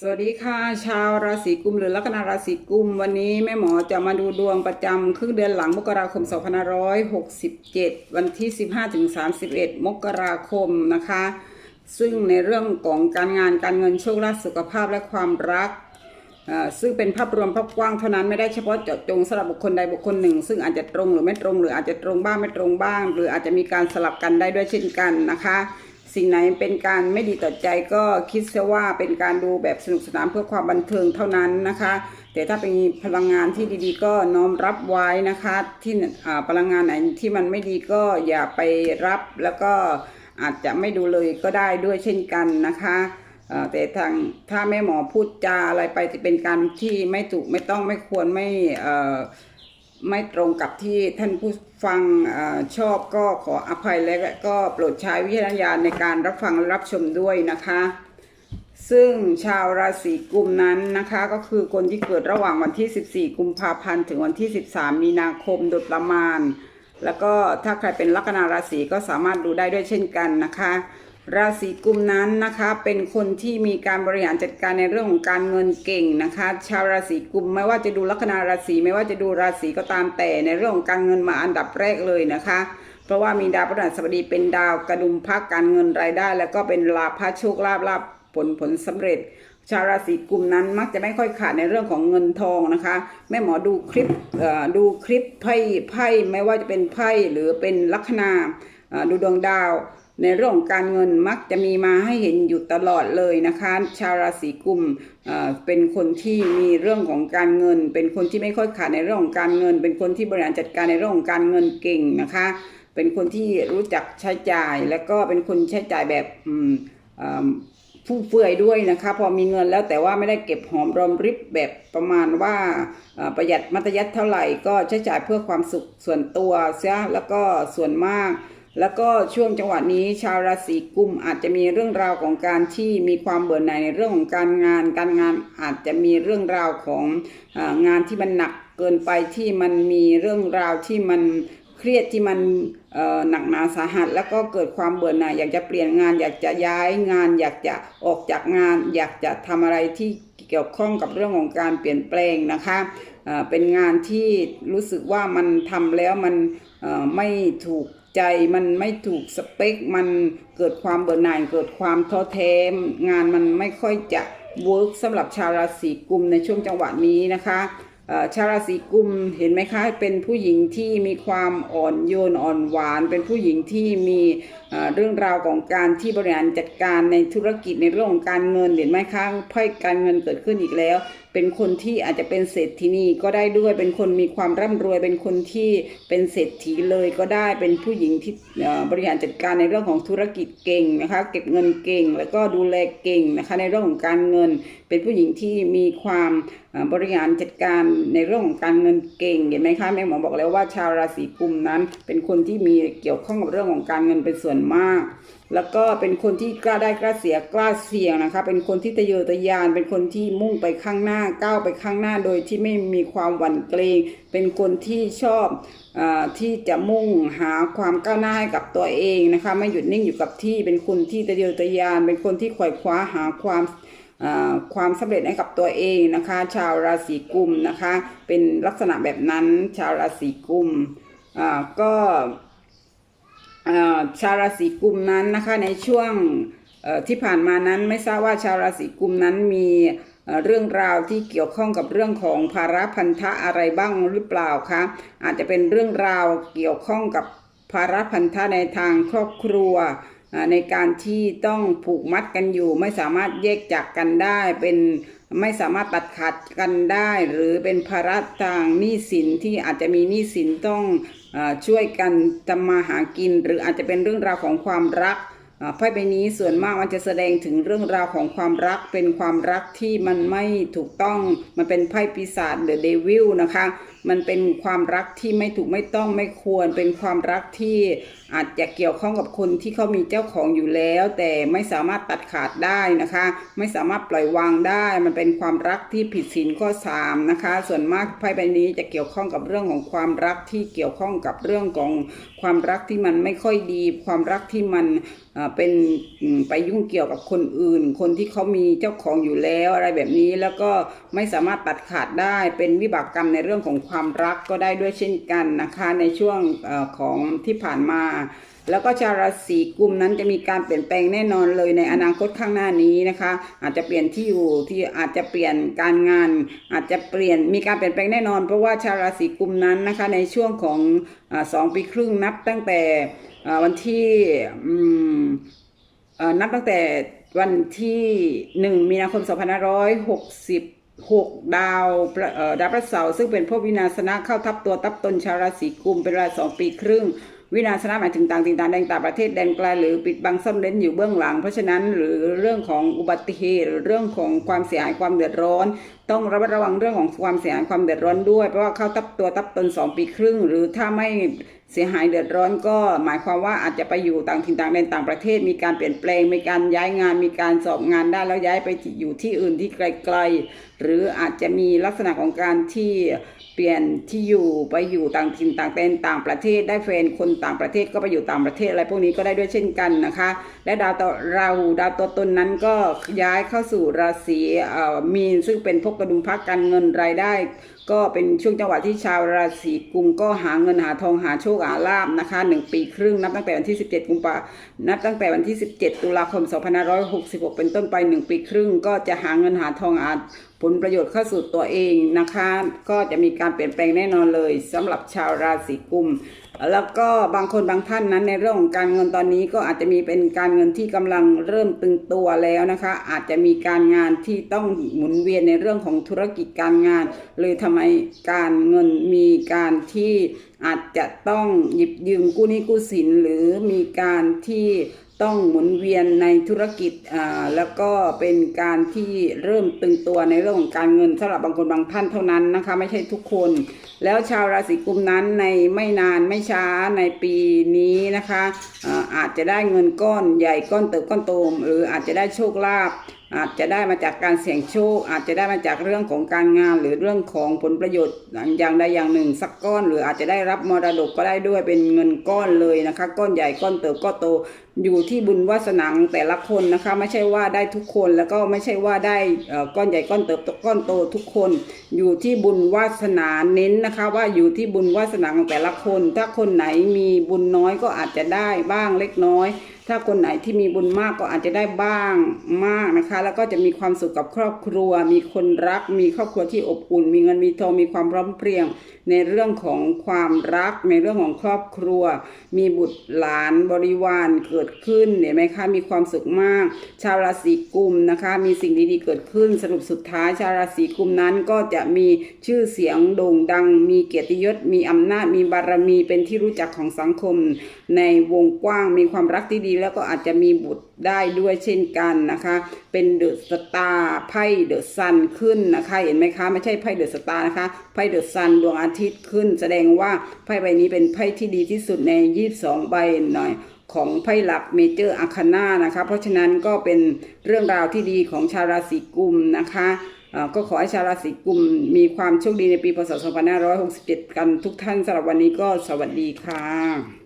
สวัสดีค่ะ ชาวราศีกุมหรือลัคนาราศีกุม วันนี้แม่หมอจะมาดูดวงประจำครึ่งเดือนหลังมกราคม 2567 วันที่ 15ถึง31 มกราคมนะคะ ซึ่งในเรื่องของการงานการเงินโชคลาภสุขภาพและความรัก ซึ่งเป็นภาพรวมภาพกว้างเท่านั้นไม่ได้เฉพาะเจาะจงสำหรับบุคคลใดบุคคลหนึ่ง ซึ่งอาจจะตรงหรือไม่ตรง หรืออาจจะตรงบ้างไม่ตรงบ้าง หรืออาจจะมีการสลับกันได้ด้วยเช่นกันนะคะ สิ่งไหนเป็นการไม่ดีต่อใจก็คิดซะว่าเป็นการดูแบบสนุกสนานเพื่อความบันเทิงเท่านั้นนะคะ แต่ถ้าเป็นพลังงานที่ดีๆ ก็น้อมรับไว้นะคะ ที่พลังงานไหนที่มันไม่ดีก็อย่าไปรับแล้วก็อาจจะไม่ดูเลยก็ได้ด้วยเช่นกันนะคะแต่ทางถ้าแม่หมอพูดจาอะไรไปจะเป็นการที่ไม่ถูกไม่ต้องไม่ควรไม่ ไม่ตรงกับที่ท่านผู้ฟังอชอบก็ขออภัยและก็โปรดใช้วิจารณญาณในการรับฟังรับชมด้วยนะคะ ซึ่งชาวราศีกุมนั้นนะคะ ก็คือคนที่เกิดระหว่างวันที่ 14 กุมภาพันธ์ถึงวันที่ 13 มีนาคมโดยประมาณ แล้วก็ถ้าใครเป็นลัคนาราศีก็สามารถดูได้ด้วยเช่นกันนะคะ ราศีกุมนั้นนะคะเป็นคนที่มีการบริหารจัดการในเรื่องของการเงินเก่งนะคะ ชาวราศีกุมไม่ว่าจะดูลัคนาราศีไม่ว่าจะดูราศีก็ตามแต่ในเรื่องของการเงินมาอันดับแรกเลยนะคะ เพราะว่ามีดาวพฤหัสบดีเป็นดาวกระดุมพักการเงินรายได้ แล้วก็เป็นลาภโชคลาภลาภผลผลสำเร็จ ชาวราศีกุมนั้นมักจะไม่ค่อยขาดในเรื่องของเงินทองนะคะแม่หมอดูคลิปดูคลิปไพ่ไพ่ไม่ว่าจะเป็นไพ่หรือเป็นลัคนาดูดวงดาว ในเรื่องการเงินมักจะมีมาให้เห็นอยู่ตลอดเลยนะคะ ชาวราศีกุมเป็นคนที่มีเรื่องของการเงิน เป็นคนที่ไม่ค่อยขาดในเรื่องของการเงิน เป็นคนที่บริหารจัดการในเรื่องของการเงินเก่งนะคะ เป็นคนที่รู้จักใช้จ่าย แล้วก็เป็นคนใช้จ่ายแบบอืมเฟุ่มเฟือยด้วยนะคะ พอมีเงินแล้วแต่ว่าไม่ได้เก็บหอมรอมริบแบบประมาณว่าประหยัดมัธยัติเท่าไหร่ก็ใช้จ่ายเพื่อความสุขส่วนตัวเสียแล้วก็ส่วนมาก แล้วก็ช่วงจังหวะนี้ชาวราศีกุมอาจจะมีเรื่องราวของการที่มีความเบื่อหน่ายในเรื่องของการงาน การงานอาจจะมีเรื่องราวของอองานที่มันหนักเกินไปที่มันมีเรื่องราวที่มันเครียดที่มันหนักหนาสาหัส แล้วก็เกิดความเบื่อหน่ายอยากจะเปลี่ยนงาน อยากจะย้ายงาน อยากจะออกจากงาน อยากจะทำอะไรที่เกี่ยวข้องกับเรื่องของการเปลี่ยนแปลงนะคะเป็นงานที่รู้สึกว่ามันทำแล้วมันไม่ถูก ใจมันไม่ถูกสเปค มันเกิดความเบื่อหน่ายเกิดความท้อแท้งานมันไม่ค่อยจะเวิร์กสำหรับชาวราศีกุมในช่วงจังหวะนี้นะคะชาวราศีกุมเห็นไหมคะเป็นผู้หญิงที่มีความอ่อนโยนอ่อนหวาน เป็นผู้หญิงที่มีเอ่อเรื่องราวของการที่บริหารจัดการในธุรกิจในเรื่องของการเงินเห็นไหมคะไพ่การเงินเกิดขึ้นอีกแล้ว เป็นคนที่อาจจะเป็นเศรษฐีนีก็ได้ด้วย เป็นคนมีความร่ำรวยเป็นคนที่เป็นเศรษฐีเลยก็ได้เป็นผู้หญิงที่บริหารจัดการในเรื่องของธุรกิจเก่งนะคะเก็บเงินเก่ง แล้วก็ดูแลเก่งนะคะในเรื่องของการเงิน เป็นผู้หญิงที่มีความบริหารจัดการในเรื่องของการเงินเก่งเห็นไหมคะแม่หมอบอกแล้วว่าชาวราศีกุมนั้น เป็นคนที่มีเกี่ยวข้องกับเรื่องของการเงินเป็นส่วนมากแล้วก็เป็นคนที่กล้าได้กล้าเสียกล้าเสี่ยงนะคะ เป็นคนที่ทะเยอทะยาน เป็นคนที่มุ่งไปข้างหน้าก้าวไปข้างหน้าโดยที่ไม่มีความหวั่นเกรง เป็นคนที่ชอบอที่จะมุ่งหาความก้าวหน้าให้กับตัวเองนะคะ ไม่หยุดนิ่งอยู่กับที่ เป็นคนที่ทะเยอทะยาน เป็นคนที่ขวายคว้าหาความความสำเร็จให้กับตัวเองนะคะ ชาวราศีกุมนะคะ เป็นลักษณะแบบนั้นชาวราศีกุมก็ ชาวราศีกุมนั้นนะคะในช่วงที่ผ่านมานั้นไม่ทราบว่าชาวราศีกุมนั้นมีเรื่องราวที่เกี่ยวข้องกับเรื่องของภาระพันธะอะไรบ้างหรือเปล่าคะอาจจะเป็นเรื่องราวเกี่ยวข้องกับภาระพันธะในทางครอบครัว ในการที่ต้องผูกมัดกันอยู่ไม่สามารถแยกจากกันได้เป็น ไม่สามารถตัดขาดกันได้ หรือเป็นภาระทางหนี้สินที่อาจจะมีหนี้สินต้องอช่วยกันทำมาหากิน หรืออาจจะเป็นเรื่องราวของความรักไพ่ใบนี้ส่วนมากมันจะแสดงถึงเรื่องราวของความรักเป็นความรักที่มันไม่ถูกต้องมันเป็นไพ่ปีศาจเดอะเดวิลนะคะ มันเป็นความรักที่ไม่ถูกไม่ต้องไม่ควร เป็นความรักที่อาจจะเกี่ยวข้องกับคนที่เขามีเจ้าของอยู่แล้ว แต่ไม่สามารถตัดขาดได้นะคะ ไม่สามารถปล่อยวางได้ มันเป็นความรักที่ผิดศีลข้อสามนะคะ ส่วนมากไพ่ใบนี้จะเกี่ยวข้องกับเรื่องของความรักที่เกี่ยวข้องกับเรื่องของความรักที่มันไม่ค่อยดี ความรักที่มันเป็นไปยุ่งเกี่ยวกับคนอื่น คนที่เขามีเจ้าของอยู่แล้วอะไรแบบนี้แล้วก็ไม่สามารถตัดขาดได้เป็นวิบากกรรมในเรื่องของความความรักก็ได้ด้วยเช่นกันนะคะในช่วงอของที่ผ่านมา แล้วก็ชาวราศีกุมนั้นจะมีการเปลี่ยนแปลงแน่นอนเลยในอนาคตข้างหน้านี้นะคะ อาจจะเปลี่ยนที่อยู่ที่อาจจะเปลี่ยนการงาน อาจจะเปลี่ยนมีการเปลี่ยนแปลงแน่นอน เพราะว่าชาวราศีกุมนั้นนะคะในช่วงของอสองปีครึ่งนับตั้งแต่วันที่นับตั้งแต่วันที่หนึ่งมีนาคมสองพัน หกดาวดาวพระเสาร์ซึ่งเป็นพวกวินาศนะเข้าทับตัวทับตนชาวราศีกุมเป็นเวลาสองปีครึ่ง วินาศนะหมายถึงต่างถิ่นต่างแดนต่างประเทศแดนไกลหรือปิดบังซ่อนเร้นอยู่เบื้องหลัง เพราะฉะนั้นหรือเรื่องของอุบัติเหตุหรือเรื่องของความเสียหายความเดือดร้อน ต้องระมัดระวังเรื่องของความเสียหายความเดือดร้อนด้วย เพราะว่าเข้าทับตัวทับตนสองปีครึ่ง หรือถ้าไม่เสียหายเดือดร้อนก็หมายความว่าอาจจะไปอยู่ต่างถิ่นต่างแดนต่างประเทศ มีการเปลี่ยนแปลงมีการย้ายงาน มีการสอบงานได้แล้วย้ายไปอยู่ที่อื่นที่ไกลๆ หรืออาจจะมีลักษณะของการที่เปลี่ยนที่อยู่ไปอยู่ต่างถิ่นต่างแดนต่างประเทศ ได้แฟนคนต่างประเทศก็ไปอยู่ต่างประเทศอะไรพวกนี้ก็ได้ด้วยเช่นกันนะคะ และดาวต่อราหูดาวตัวตนนั้นก็ย้ายเข้าสู่ราศีมีนซึ่งเป็นพกกระดุมพักการเงินรายได้ ก็เป็นช่วงจังหวะที่ชาวราศีกุมก็หาเงินหาทองหาโชคหาลาบนะคะหนึ่งปีครึ่งนับตั้งแต่วันที่ 17 กุมภานับตั้งแต่วันที่ 17 ตุลาคม 2566 เป็นต้นไป 1 ปีครึ่ง ก็จะหาเงินหาทองอาผลประโยชน์เข้าสู่ตัวเองนะคะ ก็จะมีการเปลี่ยนแปลงแน่นอนเลยสำหรับชาวราศีกุม แล้วก็บางคนบางท่านนั้นในเรื่องของการเงินตอนนี้ก็อาจจะมีเป็นการเงินที่กำลังเริ่มตึงตัวแล้วนะคะ อาจจะมีการงานที่ต้องหมุนเวียนในเรื่องของธุรกิจการงานเลยทำไมการเงินมีการที่อาจจะต้องหยิบยืมกู้หนี้กู้สินหรือมีการที่ ต้องหมุนเวียนในธุรกิจอ่าแล้วก็เป็นการที่เริ่มตึงตัวในเรื่องของการเงินสำหรับบางคนบางท่านเท่านั้นนะคะ ไม่ใช่ทุกคน แล้วชาวราศีกุมนั้นในไม่นานไม่ช้าในปีนี้นะคะอ่าอาจจะได้เงินก้อนใหญ่ก้อนเติบก้อนโตหรืออาจจะได้โชคลาภอาจจะได้มาจากการเสี่ยงโชค อาจจะได้มาจากเรื่องของการงาน หรือเรื่องของผลประโยชน์อย่างใดอย่างหนึ่งสักก้อน หรืออาจจะได้รับมรดกก็ได้ด้วยเป็นเงินก้อนเลยนะคะ ก้อนใหญ่ก้อนเติบก้อนโต อยู่ที่บุญวาสนาของแต่ละคนนะคะ ไม่ใช่ว่าได้ทุกคนแล้วก็ไม่ใช่ว่าได้ก้อนใหญ่ก้อนเติบก้อนโตทุกคน อยู่ที่บุญวาสนาเน้นนะคะ ว่าอยู่ที่บุญวาสนาของแต่ละคน ถ้าคนไหนมีบุญน้อยก็อาจจะได้บ้างเล็กน้อย ถ้าคนไหนที่มีบุญมากก็อาจจะได้บ้างมากนะคะ แล้วก็จะมีความสุขกับครอบครัว มีคนรัก มีครอบครัวที่อบอุ่น มีเงินมีทองมีความพร้อมเพรียง ในเรื่องของความรักในเรื่องของครอบครัว มีบุตรหลานบริวารเกิดขึ้นเห็นไหมคะมีความสุขมาก ชาวราศีกุมนะคะ มีสิ่งดีๆเกิดขึ้น สรุปสุดท้ายชาวราศีกุมนั้นก็จะมีชื่อเสียงโด่งดัง มีเกียรติยศมีอำนาจมีบารมีเป็นที่รู้จักของสังคม ในวงกว้างมีความรักที่ดี แล้วก็อาจจะมีบุตรได้ด้วยเช่นกันนะคะ เป็นเดอะสตาร์ไพ่เดอะซันขึ้นนะคะเห็นไหมคะไม่ใช่ไพ่เดอะสตาร์นะคะไพ่เดอะซันดวงอาทิตย์ขึ้น แสดงว่าไพ่ใบนี้เป็นไพ่ที่ดีที่สุดใน 22 ใบหน่อย ของไพ่หลักเมเจอร์อาคาน่านะคะ เพราะฉะนั้นก็เป็นเรื่องราวที่ดีของชาวราศีกุมนะคะก็ขอให้ชาวราศีกุมมีความโชคดีในปีพศ 2567 กันทุกท่านสำหรับวันนี้ก็สวัสดีค่ะ